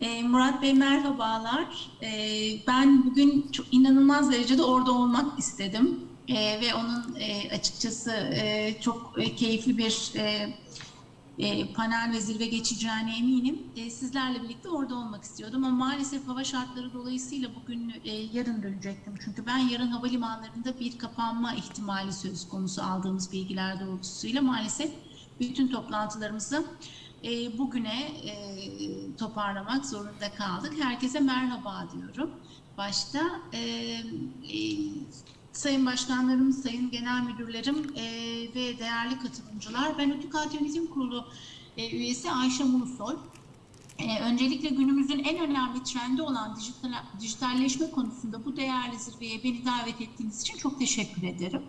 Ee, Murat Bey merhabalar. Ee, ben bugün çok inanılmaz derecede orada olmak istedim Ee, ve onun e, açıkçası e, çok e, keyifli bir panel ve zirve geçeceğine eminim. Sizlerle birlikte orada olmak istiyordum ama maalesef hava şartları dolayısıyla bugün yarın dönecektim. Çünkü ben yarın havalimanlarında bir kapanma ihtimali söz konusu aldığımız bilgiler doğrultusuyla maalesef bütün toplantılarımızı e, bugüne e, toparlamak zorunda kaldık. Herkese merhaba diyorum. Başta e, e, sayın başkanlarım, sayın genel müdürlerim e, ve değerli katılımcılar. Ben Ütükat Yönetim Kurulu e, üyesi Ayşe Mulusoy. E, öncelikle günümüzün en önemli trendi olan dijital, dijitalleşme konusunda bu değerli zirveye beni davet ettiğiniz için çok teşekkür ederim.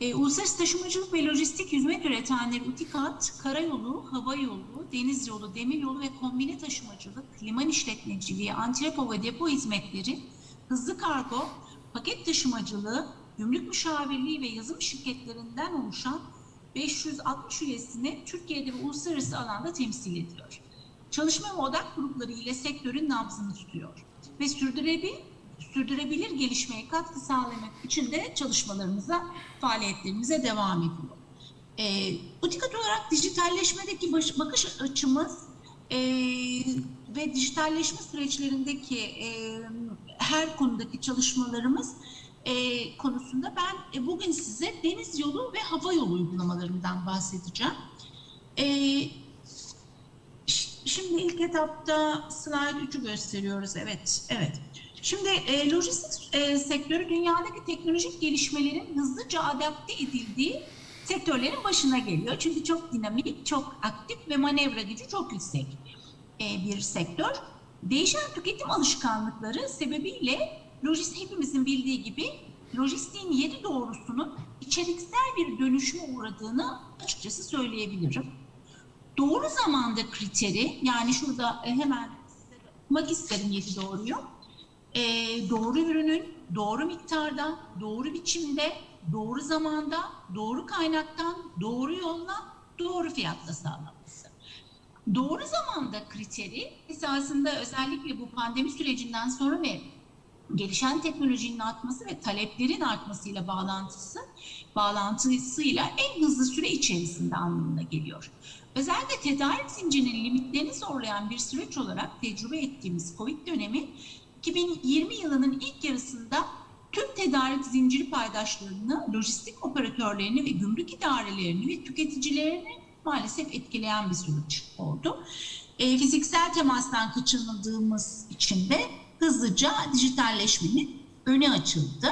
E, uluslararası taşımacılık ve lojistik hizmet üretenleri UTİKAT, karayolu, hava yolu, deniz yolu, demir yolu ve kombine taşımacılık, liman işletmeciliği, antrepo ve depo hizmetleri, hızlı kargo, paket taşımacılığı, gümrük müşavirliği ve yazım şirketlerinden oluşan 560 üyesini Türkiye'de ve uluslararası alanda temsil ediyor. Çalışma ve odak grupları ile sektörün nabzını tutuyor ve sürdürebilir sürdürebilir gelişmeye katkı sağlamak için de çalışmalarımıza, faaliyetlerimize devam ediyor. E, bu dikkat olarak dijitalleşmedeki baş, bakış açımız e, ve dijitalleşme süreçlerindeki e, her konudaki çalışmalarımız e, konusunda ben e, bugün size deniz yolu ve hava yolu uygulamalarından bahsedeceğim. E, şimdi ilk etapta slide 3'ü gösteriyoruz. Evet, evet. Şimdi e, lojistik e, sektörü dünyadaki teknolojik gelişmelerin hızlıca adapte edildiği sektörlerin başına geliyor. Çünkü çok dinamik, çok aktif ve manevra gücü çok yüksek e, bir sektör. Değişen tüketim alışkanlıkları sebebiyle lojistik hepimizin bildiği gibi lojistiğin yeri doğrusunun içeriksel bir dönüşüme uğradığını açıkçası söyleyebilirim. Doğru zamanda kriteri yani şurada e, hemen okumak isterim yedi doğruyu e, doğru ürünün doğru miktarda, doğru biçimde, doğru zamanda, doğru kaynaktan, doğru yolla, doğru fiyatla sağlanması. Doğru zamanda kriteri esasında özellikle bu pandemi sürecinden sonra ve gelişen teknolojinin artması ve taleplerin artmasıyla bağlantısı bağlantısıyla en hızlı süre içerisinde anlamına geliyor. Özellikle tedarik zincirinin limitlerini zorlayan bir süreç olarak tecrübe ettiğimiz Covid dönemi 2020 yılının ilk yarısında tüm tedarik zinciri paydaşlarını, lojistik operatörlerini ve gümrük idarelerini ve tüketicilerini maalesef etkileyen bir süreç oldu. E, fiziksel temastan kaçınıldığımız için de hızlıca dijitalleşmenin önü açıldı.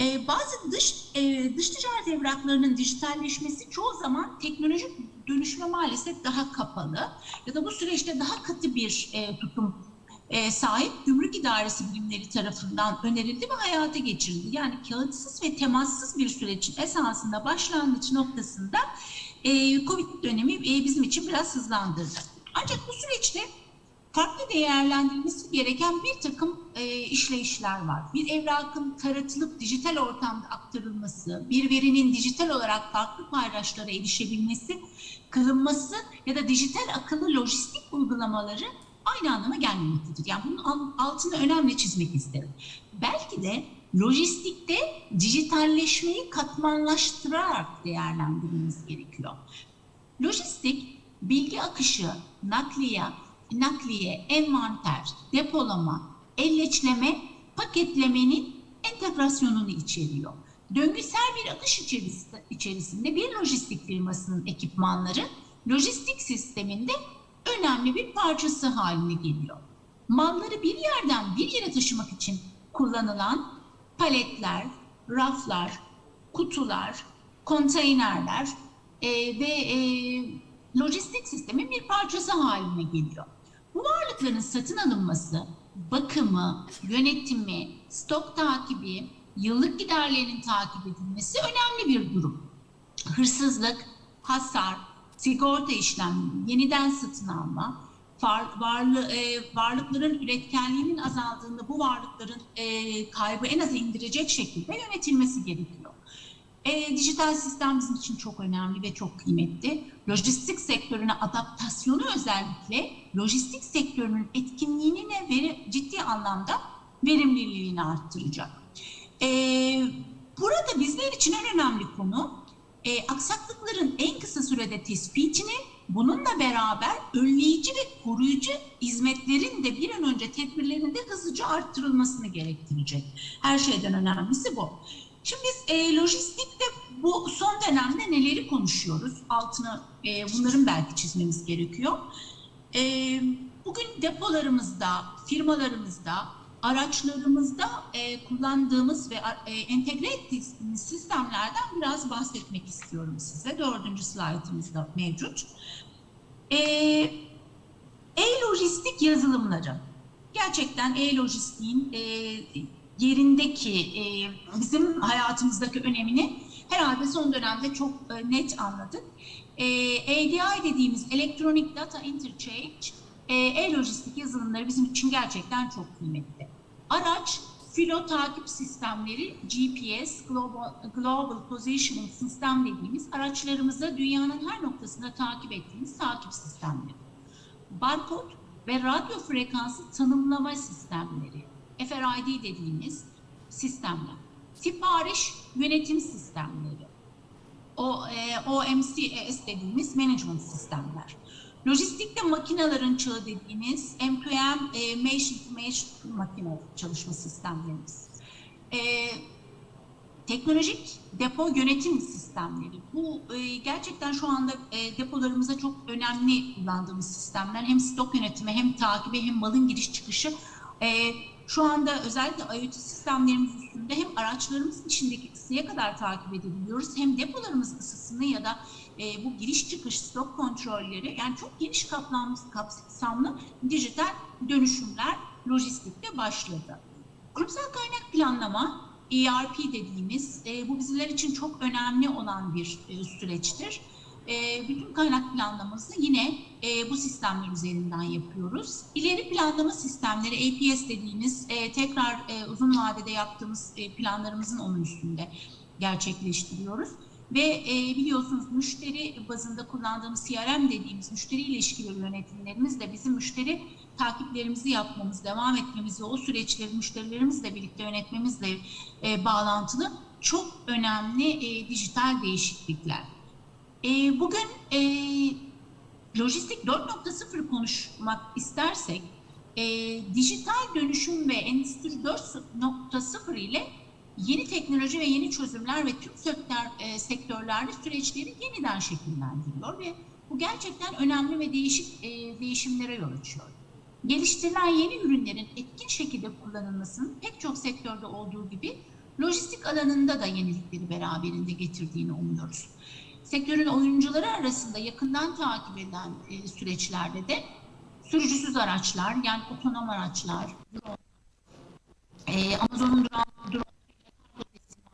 E, bazı dış e, dış ticaret evraklarının dijitalleşmesi çoğu zaman teknolojik dönüşme maalesef daha kapalı ya da bu süreçte daha katı bir e, tutum e, sahip gümrük idaresi bilimleri tarafından önerildi ve hayata geçirildi. Yani kağıtsız ve temassız bir sürecin esasında başlangıç noktasında e, Covid dönemi e, bizim için biraz hızlandırdı. Ancak bu süreçte farklı değerlendirilmesi gereken bir takım e, işleyişler var. Bir evrakın taratılıp dijital ortamda aktarılması, bir verinin dijital olarak farklı paydaşlara erişebilmesi, kılınması ya da dijital akıllı lojistik uygulamaları aynı anlama gelmemektedir. Yani bunun altını önemli çizmek isterim. Belki de lojistikte dijitalleşmeyi katmanlaştırarak değerlendirmemiz gerekiyor. Lojistik, bilgi akışı, nakliye, nakliye, envanter, depolama, elleçleme, paketlemenin entegrasyonunu içeriyor. Döngüsel bir akış içerisinde bir lojistik firmasının ekipmanları lojistik sisteminde önemli bir parçası haline geliyor. Malları bir yerden bir yere taşımak için kullanılan paletler, raflar, kutular, konteynerler e, ve e, lojistik sistemin bir parçası haline geliyor. Bu varlıkların satın alınması, bakımı, yönetimi, stok takibi, yıllık giderlerinin takip edilmesi önemli bir durum. Hırsızlık, hasar, sigorta işlemleri, yeniden satın alma, varlı, e, varlıkların üretkenliğinin azaldığında bu varlıkların e, kaybı en aza indirecek şekilde yönetilmesi gerekiyor. E, dijital sistem bizim için çok önemli ve çok kıymetli. Lojistik sektörüne adaptasyonu özellikle lojistik sektörünün etkinliğini ve ciddi anlamda verimliliğini arttıracak. E, burada bizler için en önemli konu e, aksaklıkların en kısa sürede tespitini, bununla beraber önleyici ve koruyucu hizmetlerin de bir an önce tedbirlerinde hızlıca arttırılmasını gerektirecek. Her şeyden önemlisi bu. Şimdi biz e, lojistikte bu son dönemde neleri konuşuyoruz? Altını e, bunların belki çizmemiz gerekiyor. E, bugün depolarımızda, firmalarımızda, araçlarımızda e, kullandığımız ve e, entegre ettiğimiz sistemlerden biraz bahsetmek istiyorum size. Dördüncü slaytımızda mevcut. E, E-lojistik yazılımları. Gerçekten e-lojistiğin e, yerindeki e, bizim hayatımızdaki önemini herhalde son dönemde çok e, net anladık. E, ADI dediğimiz Electronic Data Interchange e, e-lojistik yazılımları bizim için gerçekten çok kıymetli. Araç, filo takip sistemleri, GPS, Global, Global Positioning System dediğimiz araçlarımızı dünyanın her noktasında takip ettiğimiz takip sistemleri. Barkod ve radyo frekansı tanımlama sistemleri, FRID dediğimiz sistemler. Sipariş yönetim sistemleri, o, e, OMCS dediğimiz management sistemler. Lojistikte makinelerin çağı dediğimiz M2M, e, Machine to Machine makine çalışma sistemlerimiz. E, teknolojik depo yönetim sistemleri. Bu e, gerçekten şu anda e, depolarımıza çok önemli kullandığımız sistemler. Hem stok yönetimi hem takibi hem malın giriş çıkışı. E, şu anda özellikle IoT sistemlerimiz üstünde hem araçlarımızın içindeki ısıya kadar takip edebiliyoruz hem depolarımız ısısını ya da e, bu giriş çıkış stok kontrolleri yani çok geniş kapsamlı, kapsamlı dijital dönüşümler lojistikte başladı. Kurumsal kaynak planlama ERP dediğimiz e, bu bizler için çok önemli olan bir e, süreçtir. E, bütün kaynak planlaması yine e, bu sistemler üzerinden yapıyoruz. İleri planlama sistemleri APS dediğimiz e, tekrar e, uzun vadede yaptığımız e, planlarımızın onun üstünde gerçekleştiriyoruz. Ve e, biliyorsunuz müşteri bazında kullandığımız CRM dediğimiz müşteri ilişkileri yönetimlerimiz de bizim müşteri takiplerimizi yapmamız, devam etmemiz ve o süreçleri müşterilerimizle birlikte yönetmemizle e, bağlantılı çok önemli e, dijital değişiklikler. E, bugün e, lojistik 4.0 konuşmak istersek e, dijital dönüşüm ve endüstri 4.0 ile yeni teknoloji ve yeni çözümler ve tüm sektör, e, sektörlerde süreçleri yeniden şekillendiriyor ve bu gerçekten önemli ve değişik e, değişimlere yol açıyor. Geliştirilen yeni ürünlerin etkin şekilde kullanılmasının pek çok sektörde olduğu gibi lojistik alanında da yenilikleri beraberinde getirdiğini umuyoruz. Sektörün oyuncuları arasında yakından takip edilen e, süreçlerde de sürücüsüz araçlar yani otonom araçlar, e, Amazon'un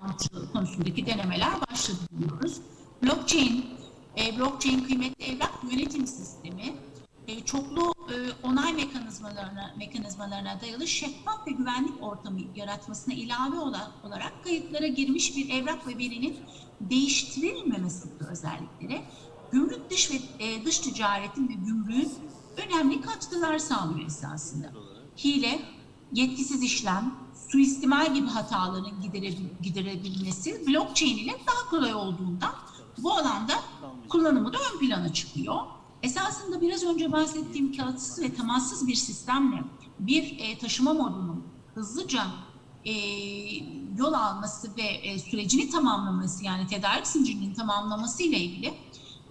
drone konusundaki denemeler başladı diyoruz. Blockchain, e, blockchain kıymetli evrak yönetim sistemi, e, çoklu e, onay mekanizmalarına, mekanizmalarına dayalı şeffaf ve güvenlik ortamı yaratmasına ilave olarak kayıtlara girmiş bir evrak ve verinin değiştirilmemesi gibi özellikleri gümrük dış ve e, dış ticaretin ve gümrüğün önemli katkılar sağlıyor esasında. Hile, yetkisiz işlem, suistimal gibi hataların giderebil, giderebilmesi blockchain ile daha kolay olduğundan bu alanda kullanımı da ön plana çıkıyor. Esasında biraz önce bahsettiğim kağıtsız ve temassız bir sistemle bir e, taşıma modunun hızlıca e, yol alması ve e, sürecini tamamlaması yani tedarik zincirinin tamamlaması ile ilgili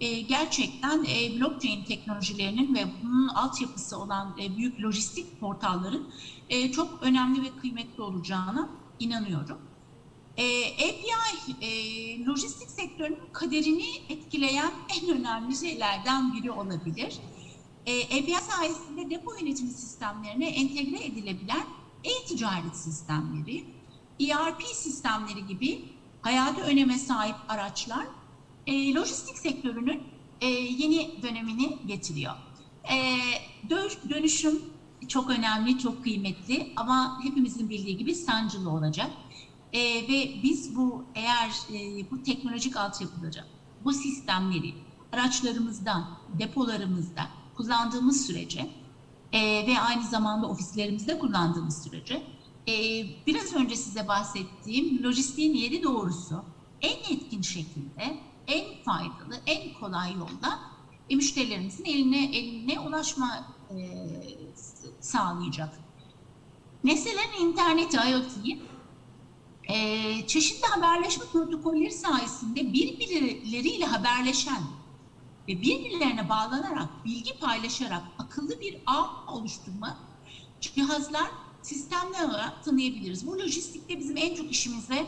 e, gerçekten e, blockchain teknolojilerinin ve bunun altyapısı olan e, büyük lojistik portalların e, çok önemli ve kıymetli olacağına inanıyorum. E, API e, lojistik sektörünün kaderini etkileyen en önemli şeylerden biri olabilir. E, API sayesinde depo yönetimi sistemlerine entegre edilebilen e-ticaret sistemleri, ERP sistemleri gibi hayati öneme sahip araçlar e, lojistik sektörünün e, yeni dönemini getiriyor. E, dönüşüm çok önemli, çok kıymetli ama hepimizin bildiği gibi sancılı olacak. E, ve biz bu eğer e, bu teknolojik altyapıları, bu sistemleri araçlarımızda, depolarımızda kullandığımız sürece e, ve aynı zamanda ofislerimizde kullandığımız sürece e, biraz önce size bahsettiğim lojistiğin yeri doğrusu en etkin şekilde, en faydalı, en kolay yolda e, müşterilerimizin eline eline ulaşma e, sağlayacak. Nesnelerin interneti IoT'yi e, çeşitli haberleşme protokolleri sayesinde birbirleriyle haberleşen ve birbirlerine bağlanarak, bilgi paylaşarak akıllı bir ağ oluşturma cihazlar, sistemler olarak tanıyabiliriz. Bu lojistikte bizim en çok işimize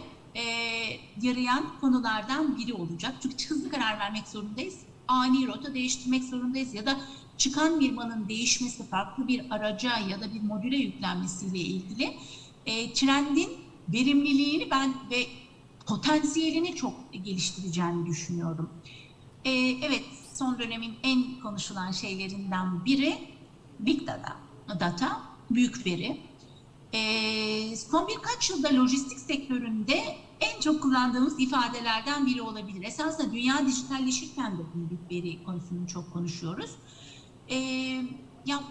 yarayan konulardan biri olacak. Çünkü hızlı karar vermek zorundayız. Ani rota değiştirmek zorundayız ya da çıkan bir malın değişmesi, farklı bir araca ya da bir modüle yüklenmesiyle ilgili e, trendin verimliliğini ben ve potansiyelini çok geliştireceğini düşünüyorum. E, evet, son dönemin en konuşulan şeylerinden biri Big Data, data büyük veri. E, son birkaç yılda lojistik sektöründe en çok kullandığımız ifadelerden biri olabilir. Esasında dünya dijitalleşirken de büyük veri konusunu çok konuşuyoruz. E, ya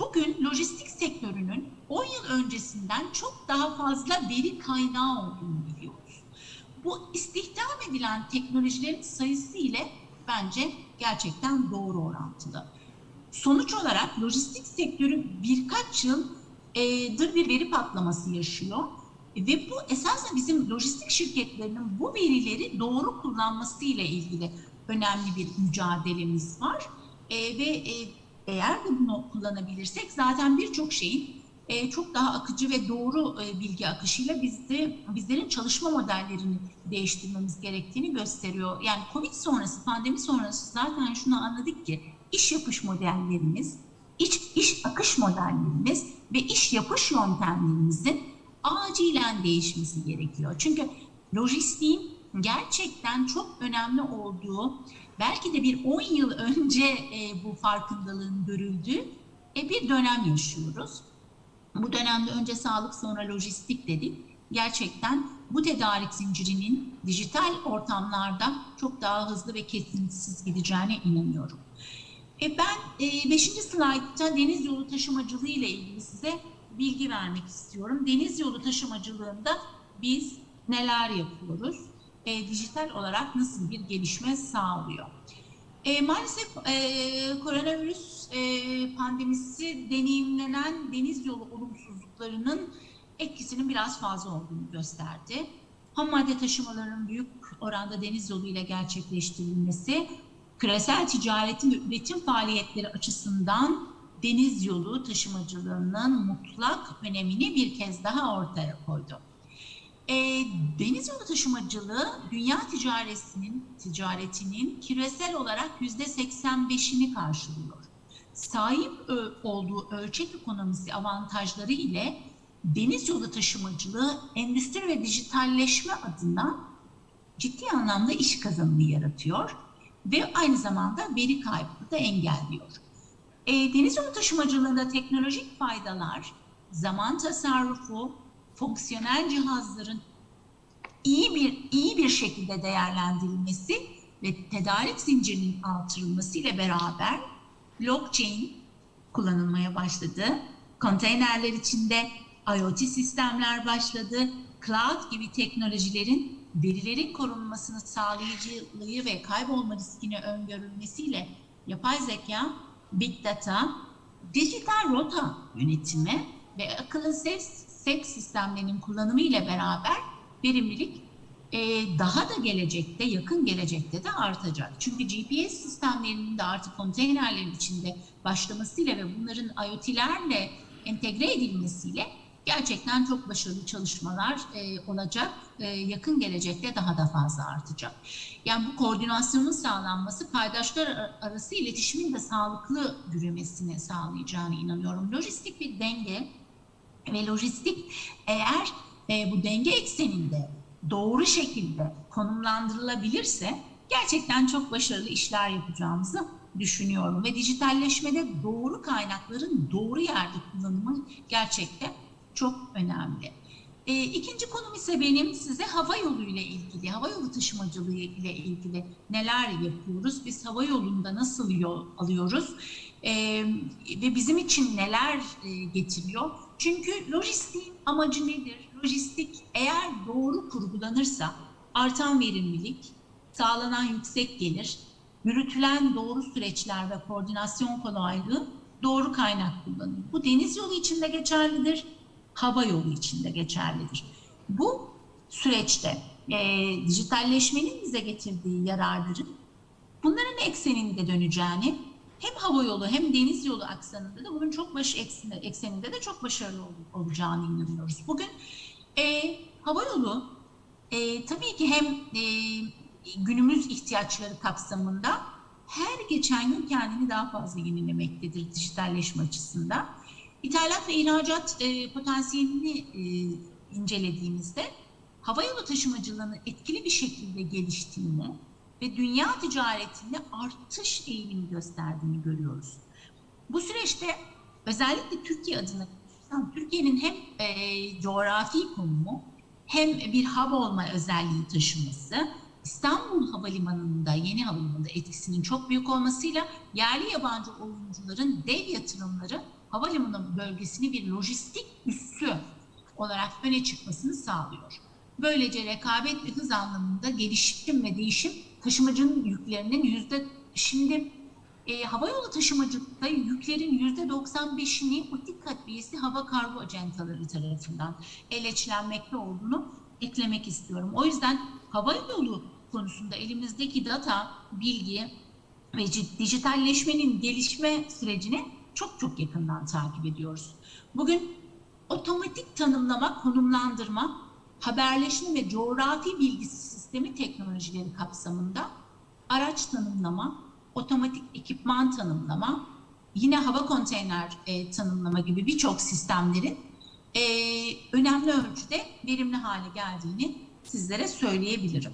bugün lojistik sektörünün 10 yıl öncesinden çok daha fazla veri kaynağı olduğunu biliyoruz. Bu istihdam edilen teknolojilerin sayısı ile bence gerçekten doğru orantılı. Sonuç olarak lojistik sektörü birkaç yıldır bir veri patlaması yaşıyor. Ve bu esasen bizim lojistik şirketlerinin bu verileri doğru kullanması ile ilgili önemli bir mücadelemiz var. E, ve e, eğer de bunu kullanabilirsek zaten birçok şeyin e, çok daha akıcı ve doğru e, bilgi akışıyla bizde bizlerin çalışma modellerini değiştirmemiz gerektiğini gösteriyor. Yani Covid sonrası, pandemi sonrası zaten şunu anladık ki iş yapış modellerimiz, iş, iş akış modellerimiz ve iş yapış yöntemlerimizin acilen değişmesi gerekiyor. Çünkü lojistiğin gerçekten çok önemli olduğu, belki de bir 10 yıl önce e, bu farkındalığın görüldüğü e, bir dönem yaşıyoruz. Bu dönemde önce sağlık sonra lojistik dedik. Gerçekten bu tedarik zincirinin dijital ortamlarda çok daha hızlı ve kesintisiz gideceğine inanıyorum. E ben 5. E, slaytta deniz yolu taşımacılığı ile ilgili size bilgi vermek istiyorum. Deniz yolu taşımacılığında biz neler yapıyoruz? E, dijital olarak nasıl bir gelişme sağlıyor? E, maalesef e, koronavirüs e, pandemisi deneyimlenen deniz yolu olumsuzluklarının etkisinin biraz fazla olduğunu gösterdi. Ham madde taşımalarının büyük oranda deniz yolu ile gerçekleştirilmesi, küresel ticaretin ve üretim faaliyetleri açısından deniz yolu taşımacılığının mutlak önemini bir kez daha ortaya koydu. E, deniz yolu taşımacılığı dünya ticaretinin ticaretinin küresel olarak yüzde 85'ini karşılıyor. Sahip olduğu ölçek ekonomisi avantajları ile deniz yolu taşımacılığı endüstri ve dijitalleşme adına ciddi anlamda iş kazanımı yaratıyor ve aynı zamanda veri kaybını da engelliyor. E, deniz yolu taşımacılığında teknolojik faydalar, zaman tasarrufu, fonksiyonel cihazların iyi bir iyi bir şekilde değerlendirilmesi ve tedarik zincirinin artırılması ile beraber blockchain kullanılmaya başladı. Konteynerler içinde IoT sistemler başladı. Cloud gibi teknolojilerin verilerin korunmasını sağlayıcılığı ve kaybolma riskini öngörülmesiyle yapay zeka, big data, dijital rota yönetimi ve akıllı ses seks sistemlerinin kullanımı ile beraber verimlilik e, daha da gelecekte, yakın gelecekte de artacak. Çünkü GPS sistemlerinin de artık konteynerlerin içinde başlamasıyla ve bunların IoT'lerle entegre edilmesiyle gerçekten çok başarılı çalışmalar e, olacak. E, yakın gelecekte daha da fazla artacak. Yani bu koordinasyonun sağlanması paydaşlar arası iletişimin de sağlıklı yürümesini sağlayacağını inanıyorum. Lojistik bir denge ve lojistik eğer e, bu denge ekseninde doğru şekilde konumlandırılabilirse gerçekten çok başarılı işler yapacağımızı düşünüyorum ve dijitalleşmede doğru kaynakların doğru yerde kullanımı gerçekten çok önemli. E, ikinci konum ise benim size hava yolu ile ilgili, hava yolu taşımacılığı ile ilgili neler yapıyoruz? Biz hava yolunda nasıl yol alıyoruz? E, ve bizim için neler e, getiriyor? Çünkü lojistiğin amacı nedir? Lojistik eğer doğru kurgulanırsa artan verimlilik, sağlanan yüksek gelir, yürütülen doğru süreçler ve koordinasyon kolaylığı doğru kaynak kullanımı. Bu deniz yolu için de geçerlidir, hava yolu için de geçerlidir. Bu süreçte e, dijitalleşmenin bize getirdiği yararların bunların ekseninde döneceğini hem hava yolu hem deniz yolu aksanında da bunun çok baş ekseni, ekseninde de çok başarılı ol, olacağını inanıyoruz. Bugün e, hava yolu e, tabii ki hem e, günümüz ihtiyaçları kapsamında her geçen gün kendini daha fazla yenilemektedir dijitalleşme açısından. İthalat ve ihracat e, potansiyelini e, incelediğimizde havayolu taşımacılığının etkili bir şekilde geliştiğini ve dünya ticaretinde artış eğilimi gösterdiğini görüyoruz. Bu süreçte özellikle Türkiye adına Türkiye'nin hem e, coğrafi konumu hem bir hub olma özelliği taşıması, İstanbul Havalimanı'nda, yeni havalimanında etkisinin çok büyük olmasıyla yerli yabancı oyuncuların dev yatırımları havalimanı bölgesini bir lojistik üssü olarak öne çıkmasını sağlıyor. Böylece rekabet ve hız anlamında gelişim ve değişim taşımacının yüklerinin yüzde şimdi e, havayolu taşımacılıkta yüklerin yüzde 95'ini Utika üyesi hava kargo acentaları tarafından eleçlenmekte olduğunu eklemek istiyorum. O yüzden havayolu konusunda elimizdeki data, bilgi ve dijitalleşmenin gelişme sürecini çok çok yakından takip ediyoruz. Bugün otomatik tanımlama, konumlandırma, haberleşme ve coğrafi bilgisi sistemi teknolojileri kapsamında araç tanımlama, otomatik ekipman tanımlama, yine hava konteyner e, tanımlama gibi birçok sistemlerin e, önemli ölçüde verimli hale geldiğini sizlere söyleyebilirim.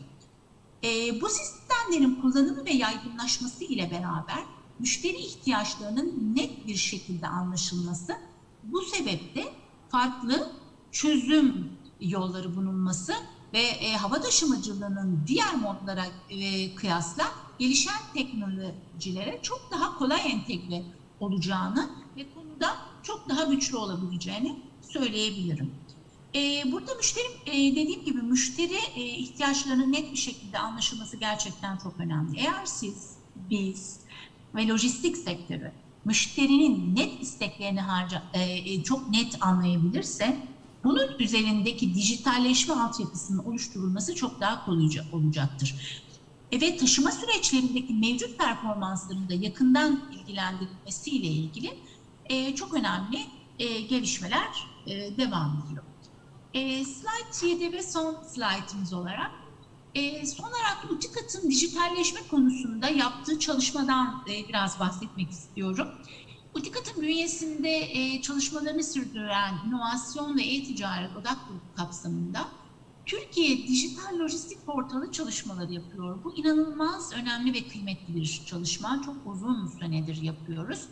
E, bu sistemlerin kullanımı ve yaygınlaşması ile beraber müşteri ihtiyaçlarının net bir şekilde anlaşılması bu sebeple farklı çözüm yolları bulunması ve e, hava taşımacılığının diğer modlara e, kıyasla gelişen teknolojilere çok daha kolay entegre olacağını ve konuda çok daha güçlü olabileceğini söyleyebilirim. E, burada müşteri e, dediğim gibi müşteri e, ihtiyaçlarının net bir şekilde anlaşılması gerçekten çok önemli. Eğer siz, biz ve lojistik sektörü müşterinin net isteklerini harca, e, çok net anlayabilirse bunun üzerindeki dijitalleşme altyapısının oluşturulması çok daha kolayca olacaktır. E, ve taşıma süreçlerindeki mevcut performansların da yakından ilgilendirilmesiyle ilgili e, çok önemli e, gelişmeler e, devam ediyor. E, slide 7 ve son slaytımız olarak e, son olarak Utikat'ın dijitalleşme konusunda yaptığı çalışmadan e, biraz bahsetmek istiyorum. Utikat'ın bünyesinde e, çalışmalarını sürdüren inovasyon ve e-ticaret odak grubu kapsamında Türkiye Dijital Lojistik Portalı çalışmaları yapıyor. Bu inanılmaz önemli ve kıymetli bir çalışma. Çok uzun süredir yapıyoruz.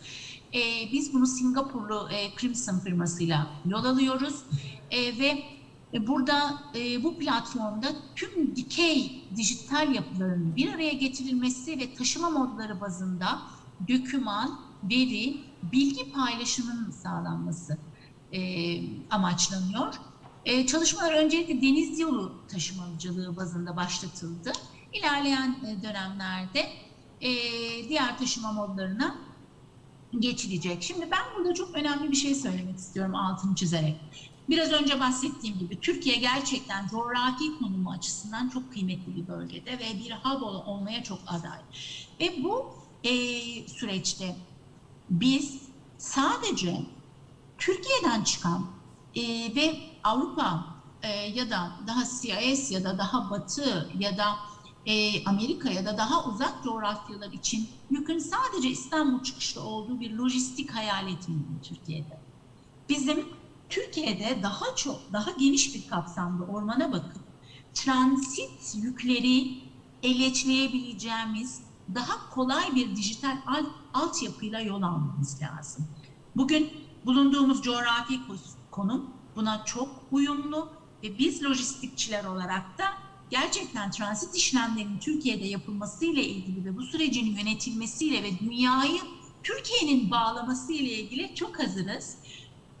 E, biz bunu Singapurlu e, Crimson firmasıyla yol alıyoruz. E, ve burada e, bu platformda tüm dikey dijital yapıların bir araya getirilmesi ve taşıma modları bazında döküman, veri, bilgi paylaşımının sağlanması e, amaçlanıyor. E, çalışmalar öncelikle deniz yolu taşımacılığı bazında başlatıldı. İlerleyen e, dönemlerde e, diğer taşıma modlarına geçilecek. Şimdi ben burada çok önemli bir şey söylemek istiyorum altını çizerek. Biraz önce bahsettiğim gibi Türkiye gerçekten coğrafi konumu açısından çok kıymetli bir bölgede ve bir hub olmaya çok aday. Ve bu e, süreçte biz sadece Türkiye'den çıkan e, ve Avrupa e, ya da daha CIS ya da daha Batı ya da e, Amerika ya da daha uzak coğrafyalar için yükün sadece İstanbul çıkışlı olduğu bir lojistik hayal etmeyin Türkiye'de. Bizim Türkiye'de daha çok, daha geniş bir kapsamda ormana bakıp transit yükleri eleçleyebileceğimiz daha kolay bir dijital alt, altyapıyla yol almamız lazım. Bugün bulunduğumuz coğrafi konum buna çok uyumlu Ve biz lojistikçiler olarak da gerçekten transit işlemlerinin Türkiye'de yapılmasıyla ilgili ve bu sürecin yönetilmesiyle ve dünyayı Türkiye'nin bağlaması ile ilgili çok hazırız.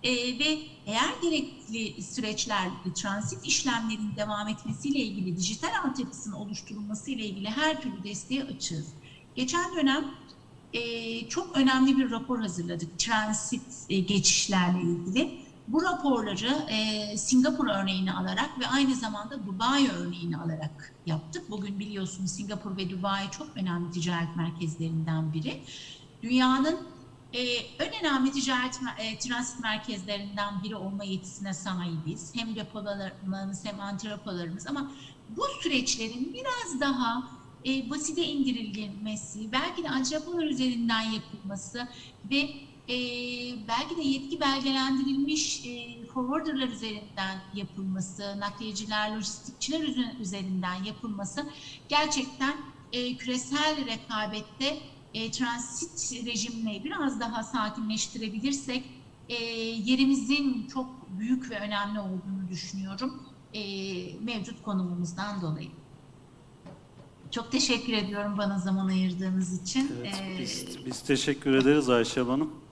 Ee, ve eğer gerekli süreçler, transit işlemlerin devam etmesiyle ilgili, dijital altyapısının oluşturulması ile ilgili her türlü desteğe açığız. Geçen dönem e, çok önemli bir rapor hazırladık transit e, geçişlerle ilgili. Bu raporları e, Singapur örneğini alarak ve aynı zamanda Dubai örneğini alarak yaptık. Bugün biliyorsunuz Singapur ve Dubai çok önemli ticaret merkezlerinden biri. Dünyanın e, en önemli ticaret e, transit merkezlerinden biri olma yetisine sahibiz. Hem depolarımız hem antropolarımız ama bu süreçlerin biraz daha e, basite indirilmesi, belki de antrepolar üzerinden yapılması ve e, belki de yetki belgelendirilmiş e, forwarderlar üzerinden yapılması, nakliyeciler, lojistikçiler üze- üzerinden yapılması gerçekten e, küresel rekabette e, transit rejimini biraz daha sakinleştirebilirsek e, yerimizin çok büyük ve önemli olduğunu düşünüyorum e, mevcut konumumuzdan dolayı. Çok teşekkür ediyorum bana zaman ayırdığınız için. Evet, Ee, biz, biz teşekkür ederiz Ayşe Hanım.